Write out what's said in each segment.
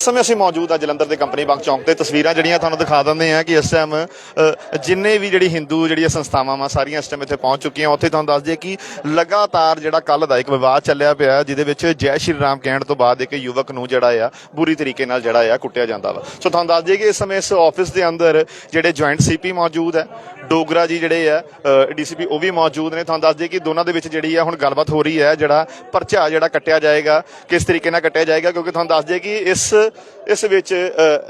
ਇਸ ਸਮੇਂ ਅਸੀਂ ਮੌਜੂਦ ਆ ਜਲੰਧਰ ਦੇ ਕੰਪਨੀ ਬੰਕ ਚੌਂਕ ਤੇ। ਤਸਵੀਰਾਂ ਜਿਹੜੀਆਂ ਤੁਹਾਨੂੰ ਦਿਖਾ ਦਿੰਦੇ ਆ ਕਿ ਇਸ ਟਾਈਮ ਜਿੰਨੇ ਵੀ ਜਿਹੜੀ ਹਿੰਦੂ ਜਿਹੜੀਆਂ ਸੰਸਥਾਵਾਂ ਵਾ, ਸਾਰੀਆਂ ਇਸ ਟਾਈਮ ਇੱਥੇ ਪਹੁੰਚ ਚੁੱਕੀਆਂ। ਉੱਥੇ ਤੁਹਾਨੂੰ ਦੱਸ ਦਈਏ ਕਿ ਲਗਾਤਾਰ ਜਿਹੜਾ ਕੱਲ ਦਾ ਇੱਕ ਵਿਵਾਦ ਚੱਲਿਆ ਪਿਆ ਜਿਹਦੇ ਵਿੱਚ ਜੈ ਸ਼੍ਰੀ ਰਾਮ ਕਹਿਣ ਤੋਂ ਬਾਅਦ ਇੱਕ ਯੁਵਕ ਨੂੰ ਜਿਹੜਾ ਆ, ਬੁਰੀ ਤਰੀਕੇ ਨਾਲ ਜਿਹੜਾ ਆ, ਕੁੱਟਿਆ ਜਾਂਦਾ ਵਾ। ਸੋ ਤੁਹਾਨੂੰ ਦੱਸ ਦਈਏ ਕਿ ਇਸ ਸਮੇਂ ਇਸ ਆਫਿਸ ਦੇ ਅੰਦਰ ਜਿਹੜੇ ਜੁਆਇੰਟ ਸੀਪੀ ਮੌਜੂਦ ਹੈ, ਡੋਗਰਾ ਜੀ ਜਿਹੜੇ ਆ ਡੀਸੀਪੀ ਉਹ ਵੀ ਮੌਜੂਦ ਨੇ। ਤੁਹਾਨੂੰ ਦੱਸ ਦਈਏ ਕਿ ਦੋਨਾਂ ਦੇ ਵਿੱਚ ਜਿਹੜੀ ਆ, ਹੁਣ ਗੱਲਬਾਤ ਹੋ ਰਹੀ ਹੈ, ਜਿਹੜਾ ਪਰਚਾ ਜਿਹੜਾ ਕੱਟਿਆ ਜਾਏਗਾ, ਕਿਸ ਤਰੀਕੇ ਨਾਲ ਕੱਟਿਆ ਜਾਏਗਾ, ਕਿਉਂਕਿ ਤੁਹਾਨੂੰ ਦੱਸ ਦਈਏ ਕਿ ਇਸ ਇਸ ਵਿੱਚ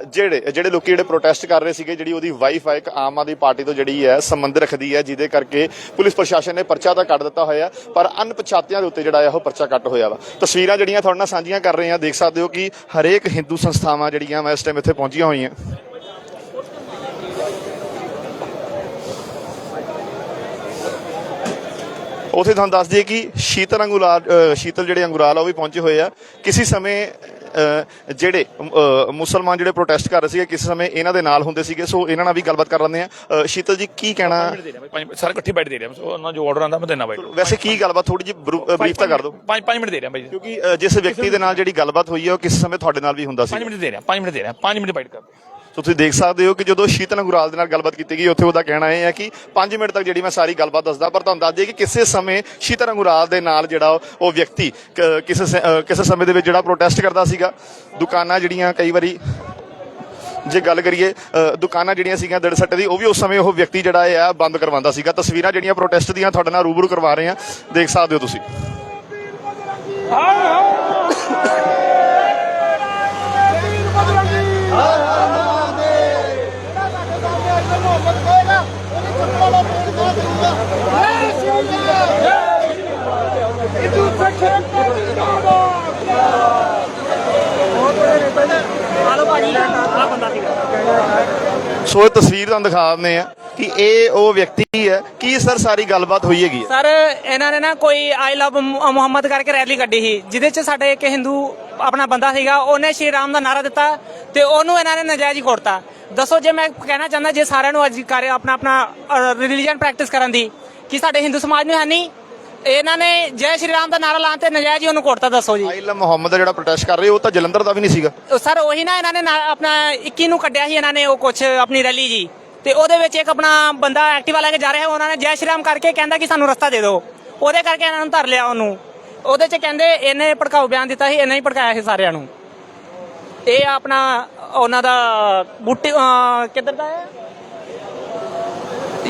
ਜਿਹੜੇ ਜਿਹੜੇ ਲੋਕੀ ਜਿਹੜੇ ਪ੍ਰੋਟੈਸਟ ਕਰ ਰਹੇ ਸੀਗੇ ਜਿਹੜੀ ਉਹਦੀ ਵਾਈਫ ਆ ਇੱਕ ਆਮ ਆਦਮੀ ਪਾਰਟੀ ਤੋਂ ਜਿਹੜੀ ਹੈ ਸੰਬੰਧ ਰੱਖਦੀ ਹੈ ਜਿਹਦੇ ਕਰਕੇ ਪੁਲਿਸ ਪ੍ਰਸ਼ਾਸਨ ਨੇ ਪਰਚਾ ਤਾਂ ਕੱਟ ਦਿੱਤਾ ਹੋਇਆ ਪਰ ਅਣਪਛਾਤਿਆਂ ਦੇ ਉੱਤੇ ਜਿਹੜਾ ਆ ਉਹ ਪਰਚਾ ਕੱਟ ਹੋਇਆ ਵਾ। ਤਸਵੀਰਾਂ ਜਿਹੜੀਆਂ ਤੁਹਾਡੇ ਨਾਲ ਸਾਂਝੀਆਂ ਕਰ ਰਹੇ ਹਾਂ ਦੇਖ ਸਕਦੇ ਹੋ ਕਿ ਹਰੇਕ ਹਿੰਦੂ ਸੰਸਥਾਵਾਂ ਜਿਹੜੀਆਂ ਵਾ ਇਸ ਟਾਈਮ ਇੱਥੇ ਪਹੁੰਚੀਆਂ ਹੋਈਆਂ। ਉਥੇ ਤੁਹਾਨੂੰ ਦੱਸ ਦਈਏ ਕਿ ਸ਼ੀਤਲ ਅੰਗੁਰਾਲ ਅ, ਸ਼ੀਤਲ ਜਿਹੜੇ ਅੰਗੁਰਾਲ ਆ ਉਹ ਵੀ ਪਹੁੰਚੇ ਹੋਏ ਆ। ਕਿਸੇ ਸਮੇਂ ਜਿਹੜੇ ਮੁਸਲਮਾਨ ਜਿਹੜੇ ਪ੍ਰੋਟੈਸਟ ਕਰ ਰਹੇ ਸੀਗੇ ਕਿਸੇ ਸਮੇਂ ਇਹਨਾਂ ਦੇ ਨਾਲ ਹੁੰਦੇ ਸੀਗੇ ਸੋ ਇਹਨਾਂ ਨਾਲ ਵੀ ਗੱਲਬਾਤ ਕਰ ਲੈਂਦੇ ਆ ਸ਼ੀਤਲ ਜੀ ਕੀ ਕਹਿਣਾ? ਸਾਰੇ ਇਕੱਠੇ ਬੈਠ ਦੇ ਰਿਹਾ ਸੋ ਉਹਨਾਂ ਜੋ ਆਰਡਰ ਆਂਦਾ ਮੈਂ ਦੇਣਾ ਬਾਈ ਵੈਸੇ ਕੀ ਗੱਲਬਾਤ ਥੋੜੀ ਜਿਹੀ ਬਰੀਫ ਤਾਂ ਕਰ ਦਿਓ। ਪੰਜ ਪੰਜ ਮਿੰਟ ਦੇ ਰਿਹਾ ਬਾਈ ਕਿਉਂਕਿ ਜਿਸ ਵਿਅਕਤੀ ਦੇ ਨਾਲ ਜਿਹੜੀ ਗੱਲਬਾਤ ਹੋਈ ਹੈ ਉਹ ਕਿਸੇ ਸਮੇਂ ਤੁਹਾਡੇ ਨਾਲ ਵੀ ਹੁੰਦਾ ਸੀ। ਪੰਜ ਮਿੰਟ ਦੇ ਰਿਹਾ ਪੰਜ ਮਿੰਟ ਦੇ ਰਿਹਾ ਪੰਜ ਮਿੰਟ ਬਾਈਟ ਕਰ ਸੋ ਤੁਸੀਂ ਦੇਖ ਸਕਦੇ ਹੋ ਕਿ ਜਦੋਂ ਸ਼ੀਤਲ ਅੰਗੁਰਾਲ ਦੇ ਨਾਲ ਗੱਲਬਾਤ ਕੀਤੀ ਗਈ, ਉੱਥੇ ਉਹਦਾ ਕਹਿਣਾ ਇਹ ਹੈ ਕਿ 5 ਮਿੰਟ ਤੱਕ ਜਿਹੜੀ ਮੈਂ ਸਾਰੀ ਗੱਲਬਾਤ ਦੱਸਦਾ, ਪਰ ਤੁਹਾਨੂੰ ਦੱਸ ਦਈਏ ਕਿ ਕਿਸੇ ਸਮੇਂ ਸ਼ੀਤਲ ਅੰਗੁਰਾਲ ਦੇ ਨਾਲ ਜਿਹੜਾ ਉਹ- ਵਿਅਕਤੀ ਕਿਸੇ ਕਿਸੇ ਸਮੇਂ ਦੇ ਵਿੱਚ ਜਿਹੜਾ ਪ੍ਰੋਟੈਸਟ ਕਰਦਾ ਸੀਗਾ, ਦੁਕਾਨਾਂ ਜਿਹੜੀਆਂ ਕਈ ਵਾਰੀ ਜੇ ਗੱਲ ਕਰੀਏ ਦੁਕਾਨਾਂ ਜਿਹੜੀਆਂ ਸੀਗੀਆਂ ਦੜਸੱਟ ਦੀ, ਉਹ ਵੀ ਉਸ ਸਮੇਂ ਉਹ ਵਿਅਕਤੀ ਜਿਹੜਾ ਹੈ ਬੰਦ ਕਰਵਾਉਂਦਾ ਸੀਗਾ। ਤਸਵੀਰਾਂ ਜਿਹੜੀਆਂ ਪ੍ਰੋਟੈਸਟ ਦੀਆਂ ਤੁਹਾਡੇ ਨਾਲ ਰੂਬਰੂ ਕਰਵਾ ਰਹੇ ਹਾਂ, ਦੇਖ ਸਕਦੇ ਹੋ ਤੁਸੀਂ। ਸੋ ਇਹ ਤਸਵੀਰ ਤੁਹਾਨੂੰ ਦਿਖਾ ਦਿੰਦੇ ਆ ਕਿ ਇਹ ਉਹ ਵਿਅਕਤੀ ਹੈ। ਕੀ ਸਰ ਸਾਰੀ ਗੱਲਬਾਤ ਹੋਈ ਹੈਗੀ ਸਰ, ਇਹਨਾਂ ਨੇ ਨਾ ਕੋਈ ਆਈ ਲਵ ਮੁਹੰਮਦ ਕਰਕੇ ਰੈਲੀ ਕੱਢੀ ਸੀ, ਜਿਹਦੇ ਚ ਸਾਡੇ ਇੱਕ ਹਿੰਦੂ ਆਪਣਾ ਬੰਦਾ ਸੀਗਾ ਉਹਨੇ ਸ਼੍ਰੀ ਰਾਮ ਦਾ ਨਾਰਾ ਦਿੱਤਾ ਤੇ ਉਹਨੂੰ ਇਹਨਾਂ ਨੇ ਨਜਾਇਜ਼ ਹੀ ਕੋੜਤਾ ਦੱਸੋ ਜੇ ਮੈਂ ਕਹਿਣਾ ਚਾਹੁੰਦਾ ਜੇ ਸਾਰਿਆਂ ਨੂੰ ਅੱਜ ਕਰ ਆਪਣਾ ਆਪਣਾ ਰਿਲੀਜੀਅਨ ਪ੍ਰੈਕਟਿਸ ਕਰਨ ਦੀ ਕਿ ਸਾਡੇ ਹਿੰਦੂ ਸਮਾਜ ਨੂੰ ਹੈ ਨਹੀਂ ਇਹਨਾਂ ਨੇ ਜੈ ਸ਼੍ਰੀ ਰਾਮ ਦਾ ਨਾਰਾ ਲਾਉਣ ਤੇ ਨਜਾਇਜ਼ ਹੀ ਉਹਨੂੰ ਕੋੜਤਾ ਦੱਸੋ ਜੀ। ਆਇਲ ਮੁਹੰਮਦ ਦਾ ਜਿਹੜਾ ਪ੍ਰੋਟੈਸਟ ਕਰ ਰਹੇ ਉਹ ਤਾਂ ਜਲੰਧਰ ਦਾ ਵੀ ਨਹੀਂ ਸੀਗਾ। ਸਰ ਉਹੀ ਨਾ ਇਹਨਾਂ ਨੇ ਆਪਣਾ 21 ਨੂੰ ਕੱਢਿਆ ਸੀ ਇਹਨਾਂ ਨੇ ਉਹ ਕੁਛ ਆਪਣੀ ਰੈਲੀ ਜੀ। ਤੇ ਉਹਦੇ ਵਿੱਚ ਇੱਕ ਆਪਣਾ ਬੰਦਾ ਐਕਟਿਵਾ ਲੈ ਕੇ ਜਾ ਰਿਹਾ ਉਹਨਾਂ ਨੇ ਜੈ ਸ਼੍ਰੀ ਰਾਮ ਕਰਕੇ ਕਹਿੰਦਾ ਕਿ ਸਾਨੂੰ ਰਸਤਾ ਦੇ ਦਿਓ। ਉਹਦੇ ਕਰਕੇ ਇਹਨਾਂ ਨੂੰ ਧਰ ਲਿਆ ਉਹਨੂੰ। ਉਹਦੇ ਚ ਕਹਿੰਦੇ ਇਹਨੇ ਭੜਕਾਊ ਬਿਆਨ ਦਿੱਤਾ ਸੀ ਇਹਨੇ ਹੀ ਭੜਕਾਇਆ ਸੀ ਸਾਰਿਆਂ ਨੂੰ। ਇਹ ਆਪਣਾ ਉਹਨਾਂ ਦਾ ਬੁੱਟੀ ਕਿੱਧਰ ਦਾ ਹੈ?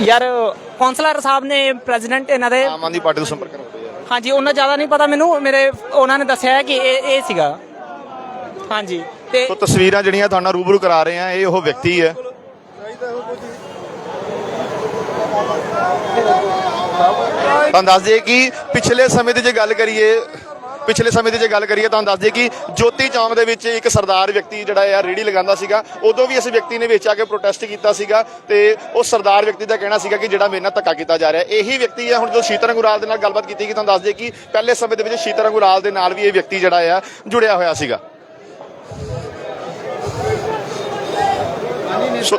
ਯਾਰ ਕੌਂਸਲਰ ਸਾਹਿਬ ਨੇ ਪ੍ਰੈਜ਼ੀਡੈਂਟ ਇਹਨਾਂ ਦੇ ਆਮ ਆਦਮੀ ਪਾਰਟੀ ਤੋਂ ਸੰਪਰਕ ਕਰਦੇ ਆ। ਹਾਂਜੀ ਉਹਨਾਂ ਜ਼ਿਆਦਾ ਨਹੀਂ ਪਤਾ ਮੈਨੂੰ ਮੇਰੇ ਉਹਨਾਂ ਨੇ ਦੱਸਿਆ ਹੈ ਕਿ ਇਹ ਇਹ ਸੀਗਾ। ਹਾਂਜੀ ਤੇ ਸੋ ਤਸਵੀਰਾਂ ਜਿਹੜੀਆਂ ਤੁਹਾਨੂੰ ਰੂਬਰੂ ਕਰਾ ਰਹੇ ਆ ਇਹ ਉਹ ਵਿਅਕਤੀ ਹੈ। ਤੁਹਾਨੂੰ ਦੱਸ ਦਈਏ ਕਿ ਪਿਛਲੇ ਸਮੇਂ ਦੀ ਜੇ ਗੱਲ ਕਰੀਏ ਪਿਛਲੇ ਸਮੇਂ ਦੀ ਜੇ ਗੱਲ ਕਰੀਏ ਤੁਹਾਨੂੰ ਦੱਸ ਦਈਏ ਕਿ ਜੋਤੀ ਚੌਂਕ ਦੇ ਵਿੱਚ ਇੱਕ ਸਰਦਾਰ ਵਿਅਕਤੀ ਜਿਹੜਾ ਯਾਰ ਰੇੜੀ ਲਗਾਉਂਦਾ ਸੀਗਾ। ਉਦੋਂ ਵੀ ਇਸ ਵਿਅਕਤੀ ਨੇ ਵਿੱਚ ਆ ਕੇ ਪ੍ਰੋਟੈਸਟ ਕੀਤਾ ਸੀਗਾ ਤੇ ਉਹ ਸਰਦਾਰ ਵਿਅਕਤੀ ਦਾ ਕਹਿਣਾ ਸੀਗਾ ਕਿ ਜਿਹੜਾ ਮੇਰੇ ਨਾਲ ਧੱਕਾ ਕੀਤਾ ਜਾ ਰਿਹਾ ਇਹੀ ਵਿਅਕਤੀ ਹੈ ਹੁਣ ਜੋ ਸ਼ੀਤਲ ਅੰਗੁਰਾਲ ਦੇ ਨਾਲ ਗੱਲਬਾਤ ਕੀਤੀ ਗਈ ਤੁਹਾਨੂੰ ਦੱਸ ਦਈਏ ਕਿ ਪਹਿਲੇ ਸਮੇਂ ਦੇ ਵਿੱਚ ਸ਼ੀਤਲ ਅੰਗੁਰਾਲ ਦੇ ਨਾਲ ਵੀ ਇਹ ਵਿਅਕਤੀ ਜਿਹੜਾ ਆ ਜੁੜਿਆ ਹੋਇਆ ਸੀਗਾ। ਸੋ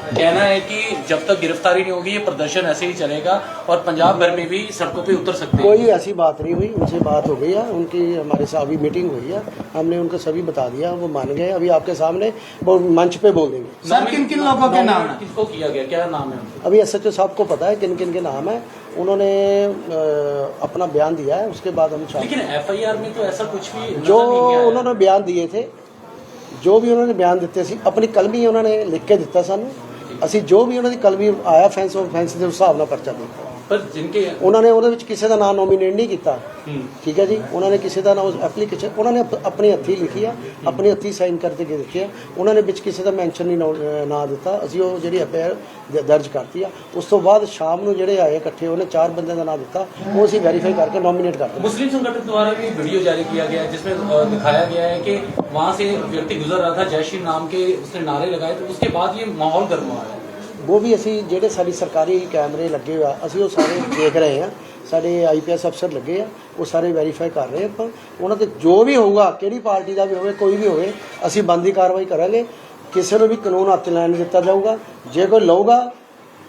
कहना है कि जब तक गिरफ्तारी नहीं होगी ये प्रदर्शन ऐसे ही चलेगा और पंजाब भर में भी सड़कों पे उतर सकते हैं कोई ऐसी बात नहीं हुई उनसे बात हो गई है उनकी हमारे साथ अभी मीटिंग हुई है हमने उनको सभी बता दिया वो मान गए अभी आपके सामने वो मंच पे बोल देंगे सर किन किन लोगों के नाम किसको किया गया क्या नाम है उनका? अभी एस एच ओ साहब को पता है किन किन के नाम है उन्होंने अ, अपना बयान दिया है उसके बाद हम चाह लेकिन एफआईआर में तो ऐसा कुछ भी नजर जो नहीं आया है। ਉਹਨਾਂ ਨੇ ਬਿਆਨ ਦਿਏ ਥੇ ਜੋ ਵੀ ਉਹਨਾਂ ਨੇ ਬਿਆਨ ਦਿੱਤੇ ਸੀ ਆਪਣੀ ਕਲਮੀ ਉਹਨਾਂ ਨੇ ਲਿਖ ਕੇ ਦਿੱਤਾ ਸਾਨੂੰ ਅਸੀਂ ਜੋ ਵੀ ਉਹਨਾਂ ਦੀ ਕਲਮੀ ਆਇਆ ਫੈਂਸ ਉਹ ਫੈਂਸ ਦੇ ਹਿਸਾਬ ਨਾਲ ਪਰਚਾ ਦਿੱਤਾ। पर जिनके ਉਹਨਾਂ ਨੇ ਉਹਦੇ ਵਿੱਚ ਕਿਸੇ ਦਾ ਨਾਮ ਨੋਮੀਨੇਟ ਨਹੀਂ ਕੀਤਾ हम्म, ਠੀਕ ਹੈ ਜੀ ਉਹਨਾਂ ਨੇ ਕਿਸੇ ਦਾ ਨਾਮ ਐਪਲੀਕੇਸ਼ਨ ਉਹਨਾਂ ਨੇ ਆਪ- ਆਪਣੇ ਹੱਥੀਂ ਲਿਖੀ ਆ ਆਪਣੇ ਹੱਥੀਂ ਸਾਈਨ ਕਰਕੇ ਦੇ ਦਿੱਤੇ ਆ ਉਹਨਾਂ ਨੇ ਵਿੱਚ ਕਿਸੇ ਦਾ ਮੈਂਸ਼ਨ ਨਹੀਂ ਨੋ- ਅਹ ਨਾਂ ਦਿੱਤਾ ਅਸੀਂ ਉਹ ਜਿਹੜੀ ਐਫਆਈਆਰ ਦਰਜ ਕਰਤੀ ਆ ਉਸ ਤੋਂ ਬਾਅਦ ਸ਼ਾਮ ਨੂੰ ਜਿਹੜੇ ਆਏ ਇਕੱਠੇ ਉਹਨੇ ਚਾਰ ਬੰਦਿਆਂ ਦਾ ਨਾਮ ਦਿੱਤਾ ਉਹ ਅਸੀਂ ਵੈਰੀਫਾਈ ਕਰਕੇ ਨੋਮੀਨੇਟ ਕਰ ਦਿੱਤਾ मुस्लिम संगठन द्वारा भी वीडियो जारी किया गया है जिसमें अ, दिखाया गया है कि वहां से एक व्यक्ति गुजर रहा था जय श्री नाम के उसने नारे लगाए तो उसके बाद ये माहौल गर्म हुआ है ਉਹ ਵੀ ਅਸੀਂ ਜਿਹੜੇ ਸਾਡੀ ਸਰਕਾਰੀ ਕੈਮਰੇ ਲੱਗੇ ਆ ਅਸੀਂ ਉਹ ਸਾਰੇ ਦੇਖ ਰਹੇ ਆ। ਸਾਡੇ ਆਈਪੀਐਸ ਅਫਸਰ ਲੱਗੇ ਆ ਉਹ ਸਾਰੇ ਵੈਰੀਫਾਈ ਕਰ ਰਹੇ ਆਪਾਂ। ਉਹਨਾਂ ਤੇ ਜੋ ਵੀ ਹੋਊਗਾ ਕਿਹੜੀ ਪਾਰਟੀ ਦਾ ਵੀ ਹੋਵੇ ਕੋਈ ਵੀ ਹੋਵੇ ਅਸੀਂ ਬੰਦੀ ਕਾਰਵਾਈ ਕਰਾਂਗੇ। ਕਿਸੇ ਨੂੰ ਵੀ ਕਾਨੂੰਨ ਹੱਥ ਲੈਣ ਨਹੀਂ ਦਿੱਤਾ ਜਾਊਗਾ। ਜੇ ਕੋਈ ਲਊਗਾ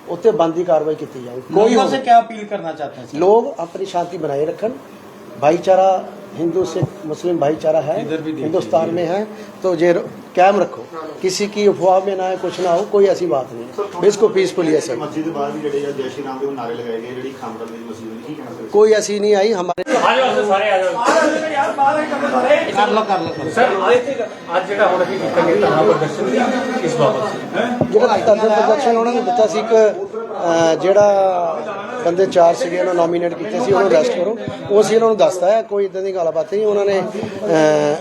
ਉੱਤੇ ਬੰਦੀ ਕਾਰਵਾਈ ਕੀਤੀ ਜਾਊਗੀ। ਕੋਈ ਲੋਕਾਂ ਕੀ ਅਪੀਲ ਕਰਨਾ ਚਾਹਤੇ ਹੈ ਲੋਕ ਆਪਣੀ ਸ਼ਾਂਤੀ ਬਣਾਏ ਰੱਖਣ। ਭਾਈਚਾਰਾ हिंदू सिख मुस्लिम भाईचारा है इधर भी देखिए। हिंदुस्तान में है तो ये कायम रखो किसी की अफवाह में ना है कुछ ना हो कोई ऐसी बात नहीं है इसको पीसफुली है सर ਮਸਜਿਦ ਦੇ ਬਾਹਰ ਵੀ ਜਿਹੜੇ ਆ ਜੈ ਸ਼੍ਰੀ ਰਾਮ ਦੇ ਉਹ ਨਾਰੇ ਲਗਾਏ ਗਏ ਜਿਹੜੀ ਖਾਮਗੜ ਦੀ ਮਸਜਿਦ ਦੀ ਕੀ ਕਹਿਣਾ ਸਰ कोई ऐसी नहीं आई हमारे कर लो कर लो ਅੱਜ ਜਿਹੜਾ ਹੁਣ ਅਸੀਂ ਕੀਤਾ ਧਰਨਾ ਪ੍ਰਦਰਸ਼ਨ ਇਸ ਬਾਬਤ ਜਿਹੜਾ ਧਰਨਾ ਪ੍ਰਦਰਸ਼ਨ ਉਹਨਾਂ ਨੇ ਦਿੱਤਾ ਸੀ ਇੱਕ ਅਹ, ਜਿਹੜਾ ਬੰਦੇ ਚਾਰ ਸੀਗੇ ਉਹਨਾਂ ਨੋਮੀਨੇਟ ਕੀਤੇ ਸੀ ਉਹਨੂੰ ਅਰੈਸਟ ਕਰੋ। ਉਹ ਅਸੀਂ ਉਹਨਾਂ ਨੂੰ ਦੱਸਤਾ ਹੈ ਕੋਈ ਇਦਾਂ ਦੀ ਗੱਲਬਾਤ ਨਹੀਂ। ਉਹਨਾਂ ਨੇ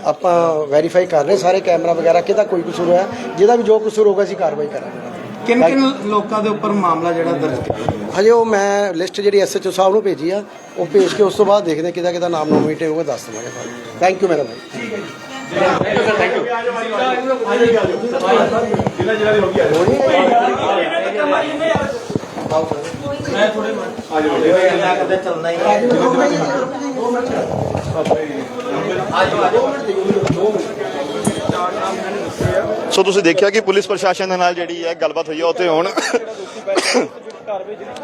ਆਪਾਂ ਵੈਰੀਫਾਈ ਕਰ ਰਹੇ ਸਾਰੇ ਕੈਮਰਾ ਵਗੈਰਾ ਕਿਹਦਾ ਕੋਈ ਕਸੂਰ ਹੋਇਆ। ਜਿਹਦਾ ਵੀ ਜੋ ਕਸੂਰ ਹੋਗਾ ਅਸੀਂ ਕਾਰਵਾਈ ਕਰਾਂਗੇ। ਕਿਨ ਕਿਨ ਲੋਕਾਂ ਦੇ ਉੱਪਰ ਮਾਮਲਾ ਜਿਹੜਾ ਦਰਜ ਕੀਤਾ? ਹਜੇ ਉਹ ਮੈਂ ਲਿਸਟ ਜਿਹੜੀ ਐਸਐਚਓ ਸਾਹਿਬ ਨੂੰ ਭੇਜੀ ਆ ਉਹ ਭੇਜ ਕੇ ਉਸ ਤੋਂ ਬਾਅਦ ਦੇਖਦੇ ਕਿਹਦਾ ਕਿਹਦਾ ਨਾਮ ਨੋਮੀਨੇਟ ਹੋਊਗਾ ਦੱਸ ਦਵਾਂਗੇ ਤੁਹਾਨੂੰ। ਥੈਂਕ ਯੂ ਮੈਡਮ ਕਦੇ ਚੱਲਣਾ ਹੀ ਹੈ ਸੋ ਤੁਸੀਂ ਦੇਖਿਆ ਕਿ ਪੁਲਿਸ ਪ੍ਰਸ਼ਾਸਨ ਦੇ ਨਾਲ ਜਿਹੜੀ ਹੈ ਗੱਲਬਾਤ ਹੋਈ ਹੈ ਉੱਥੇ ਹੁਣ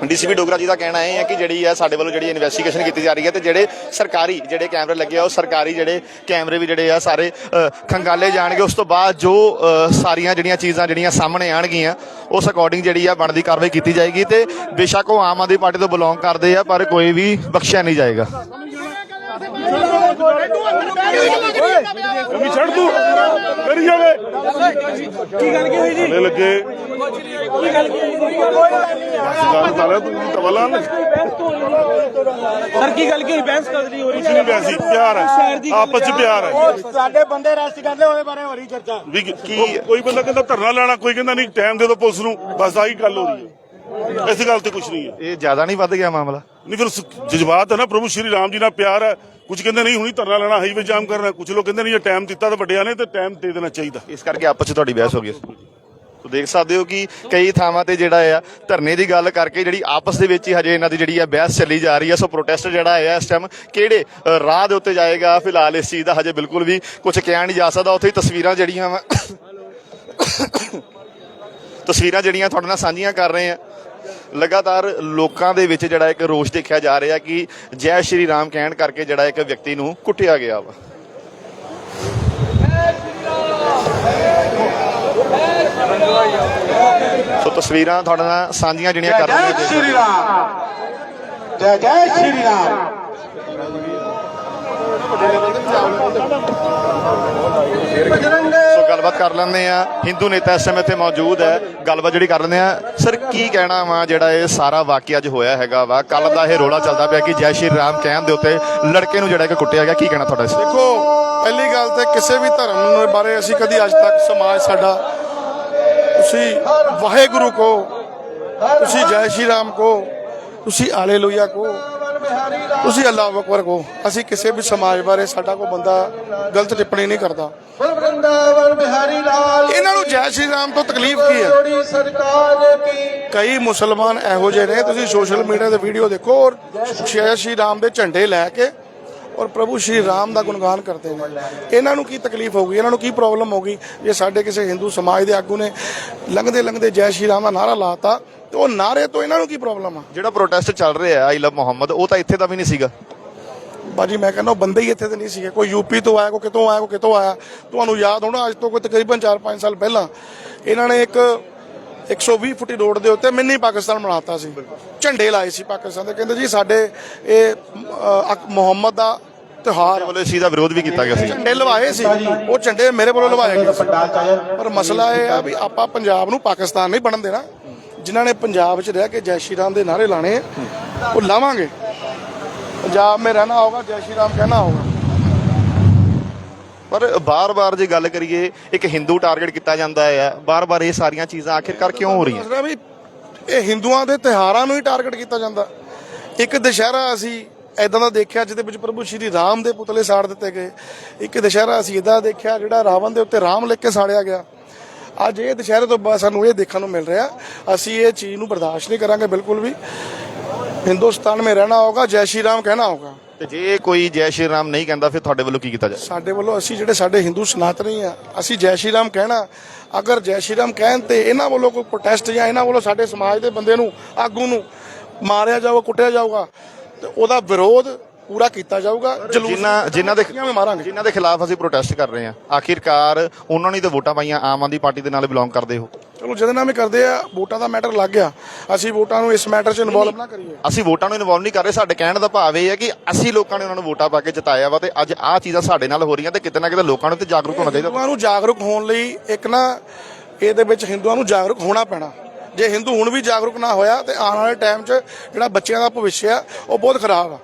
ਡੀਸੀਪੀ ਡੋਗਰਾ ਜੀ ਦਾ ਕਹਿਣਾ ਇਹ ਹੈ ਕਿ ਜਿਹੜੀ ਹੈ ਸਾਡੇ ਵੱਲੋਂ ਜਿਹੜੀ ਇਨਵੈਸਟੀਗੇਸ਼ਨ ਕੀਤੀ ਜਾ ਰਹੀ ਹੈ ਤੇ ਜਿਹੜੇ ਸਰਕਾਰੀ ਜਿਹੜੇ ਕੈਮਰੇ ਲੱਗੇ ਆ ਉਹ ਸਰਕਾਰੀ ਜਿਹੜੇ ਕੈਮਰੇ ਵੀ ਜਿਹੜੇ ਆ ਸਾਰੇ ਅ, ਖੰਗਾਲੇ ਜਾਣਗੇ। ਉਸ ਤੋਂ ਬਾਅਦ ਜੋ ਸਾਰੀਆਂ ਜਿਹੜੀਆਂ ਚੀਜ਼ਾਂ ਜਿਹੜੀਆਂ ਸਾਹਮਣੇ ਆਣਗੀਆਂ ਉਸ ਅਕੋਰਡਿੰਗ ਜਿਹੜੀ ਆ ਬਣਦੀ ਕਾਰਵਾਈ ਕੀਤੀ ਜਾਏਗੀ ਤੇ ਬੇਸ਼ੱਕ ਉਹ ਆਮ ਆਦਮੀ ਪਾਰਟੀ ਤੋਂ ਬਿਲੋਂਗ ਕਰਦੇ ਆ ਪਰ ਕੋਈ ਵੀ ਬਖਸ਼ਿਆ ਨਹੀਂ ਜਾਏਗਾ। ਵੀ ਛੱਡ ਤੂੰ ਕਰੀ ਜਾਵੇ ਕੀ ਗੱਲ ਕੀ ਹੋਈ ਜੀ ਲੱਗੇ ਕੀ ਗੱਲ ਕੀ ਹੋਈ ਗੱਲ ਤੂੰ ਤਵਲਾ ਨਾ ਸਰ ਕੀ ਗੱਲ ਕੀ ਹੋਈ ਬਹਿਸ ਕਦ ਹੋ ਰਹੀ ਕੁਛ ਵੈਸੀ ਪਿਆਰ ਹੈ ਆਪਸ ਚ ਪਿਆਰ ਹੈ ਸਾਡੇ ਬੰਦੇ ਰੈਸਟ ਕਰਦੇ ਉਹਦੇ ਬਾਰੇ ਹੋ ਰਹੀ ਚਰਚਾ ਵੀ ਕੀ ਕੋਈ ਬੰਦਾ ਕਹਿੰਦਾ ਧਰਨਾ ਲੈਣਾ ਕੋਈ ਕਹਿੰਦਾ ਨਹੀਂ ਟਾਈਮ ਦੇ ਦਿਓ ਪੁਲਿਸ ਨੂੰ ਬਸ ਆਹੀ ਗੱਲ ਹੋ ਰਹੀ ਹੈ ਇਸ ਗੱਲ ਤੇ ਕੁਝ ਨਹੀਂ ਹੈ। ਇਹ ਜ਼ਿਆਦਾ ਨਹੀਂ ਵੱਧ ਗਿਆ ਮਾਮਲਾ। ਨਹੀਂ ਫਿਰ ਸ- ਜਜ਼ਬਾਤ ਹੈ ਨਾ ਪ੍ਰਭੂ ਸ਼੍ਰੀ ਰਾਮ ਜੀ ਨਾਲ ਪਿਆਰ ਹੈ। ਕੁਝ ਕਹਿੰਦੇ ਨਹੀਂ ਹੁਣੀ ਧਰਨਾ ਲੈਣਾ ਹਾਈਵੇ ਜਾਮ ਕਰਨਾ ਕੁਝ ਲੋਕ ਕਹਿੰਦੇ ਨਹੀਂ ਜੇ ਟਾਈਮ ਦਿੱਤਾ ਤਾਂ ਵੱਡਿਆਂ ਨੇ ਤੇ ਟਾਈਮ ਦੇ ਦੇਣਾ ਚਾਹੀਦਾ। ਇਸ ਕਰਕੇ ਆਪਸ ਚ ਤੁਹਾਡੀ ਬਹਿਸ ਹੋ ਗਈ ਸੋ ਦੇਖ ਸਕਦੇ ਹੋ ਕਿ ਕਈ ਥਾਵਾਂ ਤੇ ਜਿਹੜਾ ਆ ਧਰਨੇ ਦੀ ਗੱਲ ਕਰਕੇ ਜਿਹੜੀ ਆਪਸ ਦੇ ਵਿੱਚ ਹੀ ਹਜੇ ਇਹਨਾਂ ਦੀ ਜਿਹੜੀ ਆ ਬਹਿਸ ਚੱਲੀ ਜਾ ਰਹੀ ਹੈ। ਸੋ ਪ੍ਰੋਟੈਸਟ ਜਿਹੜਾ ਹੈ ਇਸ ਟਾਈਮ ਕਿਹੜੇ ਅ, ਰਾਹ ਦੇ ਉੱਤੇ ਜਾਏਗਾ? ਫਿਲਹਾਲ ਇਸ ਚੀਜ਼ ਦਾ ਹਜੇ ਬਿਲਕੁਲ ਵੀ ਕੁਝ ਕਿਹਾ ਨਹੀਂ ਜਾ ਸਕਦਾ। ਉੱਥੇ ਹੀ ਤਸਵੀਰਾਂ ਜਿਹੜੀਆਂ ਵਾ ਤਸਵੀਰਾਂ ਜਿਹੜੀਆਂ ਤੁਹਾਡੇ ਨਾਲ ਸਾਂਝੀਆਂ ਕਰ ਰਹੇ ਆ ਲਗਾਤਾਰ ਲੋਕਾਂ ਦੇ ਵਿੱਚ ਜਿਹੜਾ ਇੱਕ ਰੋਸ਼ ਦੇਖਿਆ ਜਾ ਰਿਹਾ ਕਿ ਜੈ ਸ਼੍ਰੀ ਰਾਮ ਕਹਿਣ ਕਰਕੇ ਜਿਹੜਾ ਇੱਕ ਵਿਅਕਤੀ ਨੂੰ ਕੁੱਟਿਆ ਗਿਆ ਵਾ। ਸੋ ਤਸਵੀਰਾਂ ਤੁਹਾਡੇ ਨਾਲ ਸਾਂਝੀਆਂ ਜਿਹੜੀਆਂ ਕਰ ਰਹੇ ਹਾਂ ਦੇਖ ਸਕਦੇ ਹੋ। ਰਾਮ। ਜੈ ਜੈ ਸ਼੍ਰੀ ਰਾਮ। ਸੋ ਗੱਲਬਾਤ ਕਰ ਲੈਂਦੇ ਆ। ਹਿੰਦੂ ਨੇਤਾ ਇਸ ਸਮੇਂ ਇੱਥੇ ਮੌਜੂਦ ਹੈ। ਗੱਲਬਾਤ ਜਿਹੜੀ ਕਰ ਲੈਂਦੇ ਆ। ਸਰ, ਕੀ ਕਹਿਣਾ ਵਾ ਜਿਹੜਾ ਇਹ ਸਾਰਾ ਵਾਕਿਆ ਅੱਜ ਹੋਇਆ ਹੈਗਾ ਵਾ? ਕੱਲ ਦਾ ਇਹ ਰੋਲਾ ਚੱਲਦਾ ਪਿਆ ਕਿ ਜੈ ਸ਼੍ਰੀ ਰਾਮ ਕਹਿਣ ਦੇ ਉੱਤੇ ਲੜਕੇ ਨੂੰ ਜਿਹੜਾ ਕਿ ਕੁੱਟਿਆ ਗਿਆ। ਕੀ ਕਹਿਣਾ ਤੁਹਾਡਾ ਇਸ ਦੇਖੋ, ਪਹਿਲੀ ਗੱਲ ਤੇ ਕਿਸੇ ਵੀ ਧਰਮ ਬਾਰੇ ਅਸੀਂ ਕਦੀ ਅੱਜ ਤੱਕ ਸਮਾਜ ਸਾਡਾ ਤੁਸੀਂ ਵਾਹਿਗੁਰੂ ਕੋ, ਤੁਸੀਂ ਜੈ ਸ਼੍ਰੀ ਰਾਮ ਕੋ, ਤੁਸੀਂ ਹਾਲੇਲੂਇਆ ਕੋ ਤੁਸੀਂ ਅੱਲਾਹੁ ਅਕਬਰ ਕੋ ਅਸੀਂ ਕਿਸੇ ਵੀ ਸਮਾਜ ਬਾਰੇ ਸਾਡਾ ਕੋਈ ਬੰਦਾ ਗਲਤ ਟਿੱਪਣੀ ਨਹੀਂ ਕਰਦਾ। ਵਰਿੰਦਾਵਨ ਬਿਹਾਰੀ ਲਾਲ ਇਹਨਾਂ ਨੂੰ ਜੈ ਸ਼੍ਰੀ ਰਾਮ ਤੋਂ ਤਕਲੀਫ ਕੀ ਹੈ? ਸਰਕਾਰ ਕੀ ਕਈ ਮੁਸਲਮਾਨ ਇਹੋ ਜਿਹੇ ਨੇ, ਤੁਸੀਂ ਸੋਸ਼ਲ ਮੀਡੀਆ ਤੇ ਵੀਡੀਓ ਦੇਖੋ ਔਰ ਜੈ ਸ਼੍ਰੀ ਰਾਮ ਦੇ ਝੰਡੇ ਲੈ ਕੇ ਔਰ ਪ੍ਰਭੂ ਸ਼੍ਰੀ ਰਾਮ ਦਾ ਗੁਣਗਾਨ ਕਰਦੇ ਨੇ। ਇਹਨਾਂ ਨੂੰ ਕੀ ਤਕਲੀਫ ਹੋਊਗੀ ਇਹਨਾਂ ਨੂੰ ਕੀ ਪ੍ਰੋਬਲਮ ਹੋਗੀ ਜੇ ਸਾਡੇ ਕਿਸੇ ਹਿੰਦੂ ਸਮਾਜ ਦੇ ਆਗੂ ਨੇ ਲੰਘਦੇ ਲੰਘਦੇ ਜੈ ਸ਼੍ਰੀ ਰਾਮ ਦਾ ਨਾਰਾ ਲਾਤਾ ਤੇ ਉਹ ਨਾਰੇ ਤੋਂ ਇਹਨਾਂ ਨੂੰ ਕੀ ਪ੍ਰੋਬਲਮ ਆ? ਜਿਹੜਾ ਪ੍ਰੋਟੈਸਟ ਚੱਲ ਰਿਹਾ ਆਈ ਲਵ ਮੁਹੰਮਦ ਉਹ ਤਾਂ ਇੱਥੇ ਦਾ ਵੀ ਨਹੀਂ ਸੀਗਾ। ਬਾਜੀ ਮੈਂ ਕਹਿੰਦਾ ਉਹ ਬੰਦੇ ਹੀ ਇੱਥੇ ਤੇ ਨਹੀਂ ਸੀਗੇ। ਕੋਈ ਯੂਪੀ ਤੋਂ ਆਇਆ ਕੋਈ ਕਿਤੋਂ ਆਇਆ ਕੋਈ ਕਿਤੋਂ ਆਇਆ। ਤੁਹਾਨੂੰ ਯਾਦ ਹੋਣਾ ਅੱਜ ਤੋਂ ਕੋਈ ਤਕਰੀਬਨ 4-5 ਸਾਲ ਪਹਿਲਾਂ ਇਹਨਾਂ ਨੇ ਇੱਕ 120 ਫੁੱਟੀ ਰੋਡ ਦੇ ਉੱਤੇ ਮਿੰਨੀ ਪਾਕਿਸਤਾਨ ਬਣਾਤਾ ਸੀ। ਝੰਡੇ ਲਾਏ ਸੀ ਪਾਕਿਸਤਾਨ ਦੇ। ਕਹਿੰਦੇ ਜੀ ਸਾਡੇ ਇਹ ਮੁਹੰਮਦ ਦਾ ਤਿਹਾਰ ਵੱਲੋਂ ਇਸ ਦਾ ਵਿਰੋਧ ਵੀ ਕੀਤਾ ਗਿਆ ਸੀ। ਝੰਡੇ ਲਵਾਏ ਸੀ। ਉਹ ਝੰਡੇ ਮੇਰੇ ਵੱਲੋਂ ਲਵਾਏ ਗਏ ਪਰ ਮਸਲਾ ਇਹ ਆ ਵੀ ਆਪਾਂ ਪੰਜਾਬ ਨੂੰ ਪਾਕਿਸਤਾਨ ਨਹੀਂ ਬਣਨ ਦੇਣਾ। ਜਿਨ੍ਹਾਂ ਨੇ ਪੰਜਾਬ 'ਚ ਰਹਿ ਕੇ ਜੈ ਸ਼੍ਰੀ ਰਾਮ ਦੇ ਨਾਰੇ ਲਾਣੇ ਉਹ ਲਾਵਾਂਗੇ। ਪੰਜਾਬ ਮੇ ਰਹਿਣਾ ਹੋਗਾ ਜੈ ਸ਼੍ਰੀ ਰਾਮ ਕਹਿਣਾ ਹੋਗਾ। ਪਰ ਬਾਰ-ਬਾਰ ਜੇ ਗੱਲ ਕਰੀਏ ਇੱਕ ਹਿੰਦੂ ਟਾਰਗੇਟ ਕੀਤਾ ਜਾਂਦਾ ਹੈ ਬਾਰ-ਬਾਰ ਇਹ ਸਾਰੀਆਂ ਚੀਜ਼ਾਂ ਆਖਿਰਕਾਰ ਕਿਉਂ ਹੋ ਰਹੀਆਂ? ਵੀ ਇਹ ਹਿੰਦੂਆਂ ਦੇ ਤਿਹਾਰਾਂ ਨੂੰ ਹੀ ਟਾਰਗੇਟ ਕੀਤਾ ਜਾਂਦਾ। ਇੱਕ ਦੁਸ਼ਹਿਰਾ ਅਸੀਂ ਐਦਾਂ ਦਾ ਦੇਖਿਆ ਜਿਹਦੇ ਵਿੱਚ ਪ੍ਰਭੂ ਸ਼੍ਰੀ ਰਾਮ ਦੇ ਪੁਤਲੇ ਸਾੜ ਦਿੱਤੇ ਗਏ। ਇੱਕ ਦੁਸ਼ਹਿਰਾ ਅਸੀਂ ਇਦਾਂ ਦੇਖਿਆ ਜਿਹੜਾ ਰਾਵਣ ਦੇ ਉੱਤੇ ਰਾਮ ਲਿਖ ਕੇ ਸਾੜਿਆ ਗਿਆ। ਅੱਜ ਇਹ ਦੁਸ਼ਹਿਰੇ ਤੋਂ ਬਾਅਦ ਸਾਨੂੰ ਇਹ ਦੇਖਣ ਨੂੰ ਮਿਲ ਰਿਹਾ। ਅਸੀਂ ਇਹ ਚੀਜ਼ ਨੂੰ ਬਰਦਾਸ਼ਤ ਨਹੀਂ ਕਰਾਂਗੇ ਬਿਲਕੁਲ ਵੀ। ਹਿੰਦੁਸਤਾਨ ਮੇਂ ਰਹਿਣਾ ਹੋਗਾ ਜੈ ਸ਼੍ਰੀ ਰਾਮ ਕਹਿਣਾ ਹੋਗਾ। ਤੇ ਜੇ ਕੋਈ ਜੈ ਸ਼੍ਰੀ ਰਾਮ ਨਹੀਂ ਕਹਿੰਦਾ ਫਿਰ ਤੁਹਾਡੇ ਵੱਲੋਂ ਕੀ ਕੀਤਾ ਜਾਏ? ਸਾਡੇ ਵੱਲੋਂ ਅਸੀਂ ਜਿਹੜੇ ਸਾਡੇ ਹਿੰਦੂ ਸਨਾਤਨੀ ਆ ਅਸੀਂ ਜੈ ਸ਼੍ਰੀ ਰਾਮ ਕਹਿਣਾ। ਅਗਰ ਜੈ ਸ਼੍ਰੀ ਰਾਮ ਕਹਿਣ ਤੇ ਇਹਨਾਂ ਵੱਲੋਂ ਕੋਈ ਪ੍ਰੋਟੈਸਟ ਜਾਂ ਇਹਨਾਂ ਵੱਲੋਂ ਸਾਡੇ ਸਮਾਜ ਦੇ ਬੰਦੇ ਨੂੰ ਆਗੂ ਨੂੰ ਮਾਰਿਆ ਜਾਊਗਾ ਕੁੱਟਿਆ ਜਾਊਗਾ ਤੇ ਉਹਦਾ ਵਿਰੋਧ ਪੂਰਾ ਕੀਤਾ ਜਾਊਗਾ ਜਿਨ੍ਹਾਂ ਜਿਨ੍ਹਾਂ ਦੇ ਮਾਰਾਂਗੇ। ਜਿਨ੍ਹਾਂ ਦੇ ਖਿਲਾਫ ਅਸੀਂ ਪ੍ਰੋਟੈਸਟ ਕਰ ਰਹੇ ਹਾਂ। ਆਖਿਰਕਾਰ ਉਹਨਾਂ ਨੇ ਤਾਂ ਵੋਟਾਂ ਪਾਈਆਂ ਆਮ ਆਦਮੀ ਪਾਰਟੀ ਦੇ ਨਾਲ ਬਿਲੋਂਗ ਕਰਦੇ ਹੋ। ਚਲੋ ਜਿਹਦੇ ਨਾਲ ਵੀ ਕਰਦੇ ਆ ਵੋਟਾਂ ਦਾ ਮੈਟਰ ਲੱਗ ਗਿਆ। ਅਸੀਂ ਵੋਟਾਂ ਨੂੰ ਇਸ ਮੈਟਰ 'ਚ ਇਨਵੋਲਵ ਨਾ ਕਰੀਏ। ਅਸੀਂ ਵੋਟਾਂ ਨੂੰ ਇਨਵੋਲਵ ਨਹੀਂ ਕਰ ਰਹੇ। ਸਾਡੇ ਕਹਿਣ ਦਾ ਭਾਵ ਇਹ ਹੈ ਕਿ ਅਸੀਂ ਲੋਕਾਂ ਨੇ ਉਹਨਾਂ ਨੂੰ ਵੋਟਾਂ ਪਾ ਕੇ ਜਿਤਾਇਆ ਵਾ ਤੇ ਅੱਜ ਆਹ ਚੀਜ਼ਾਂ ਸਾਡੇ ਨਾਲ ਹੋ ਰਹੀਆਂ ਤੇ ਕਿਤੇ ਨਾ ਕਿਤੇ ਲੋਕਾਂ ਨੂੰ ਤੇ ਜਾਗਰੂਕ ਹੋਣਾ ਚਾਹੀਦਾ। ਹਿੰਦੂਆਂ ਨੂੰ ਜਾਗਰੂਕ ਹੋਣ ਲਈ ਇੱਕ ਨਾ ਇਹਦੇ ਵਿੱਚ ਹਿੰਦੂਆਂ ਨੂੰ ਜਾਗਰੂਕ ਹੋਣਾ ਪੈਣਾ। ਜੇ ਹਿੰਦੂ ਹੁਣ ਵੀ ਜਾਗਰੂਕ ਨਾ ਹੋਇਆ ਤੇ ਆਉਣ ਵਾਲੇ ਟਾਈਮ 'ਚ ਜਿਹੜਾ ਬੱਚਿਆਂ ਦਾ ਭਵਿੱਖ ਆ ਉਹ ਬਹੁਤ ਖਰਾਬ ਆ।